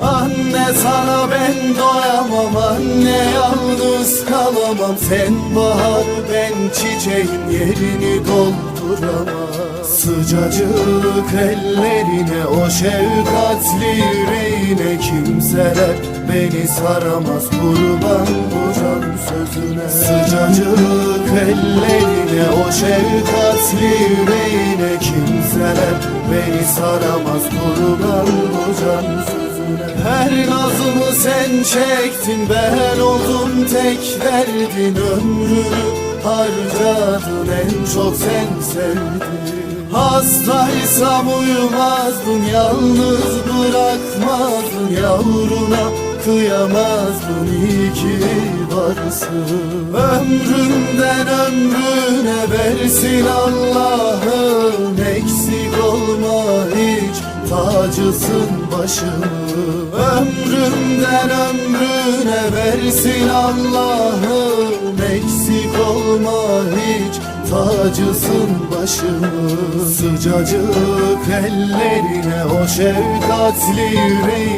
Anne sana ben doyamam. Anne yalnız kalamam. Sen bahar ben çiçeğin yerini dolduramam. Sıcacık ellerine o şefkatli yüreğine Kimseler beni saramaz kurban bu can sözüne. Sıcacık ellerine o şefkatli yüreğine Kimseler beni saramaz kurban Her nazımı sen çektin ben oldum tek derdin Ömrünü harcadın en çok sen sevdin. Hastaysam uyumazdın yalnız bırakmazdın Yavruna kıyamazdın iyi ki varsın. Ömrümden ömrüne versin Allah'ım Eksik olma tacısın başımı Ömrümden ömrüne versin Allah'ım Eksik olma hiç tacısın başımı Sıcacık ellerine o şefkatli yüreği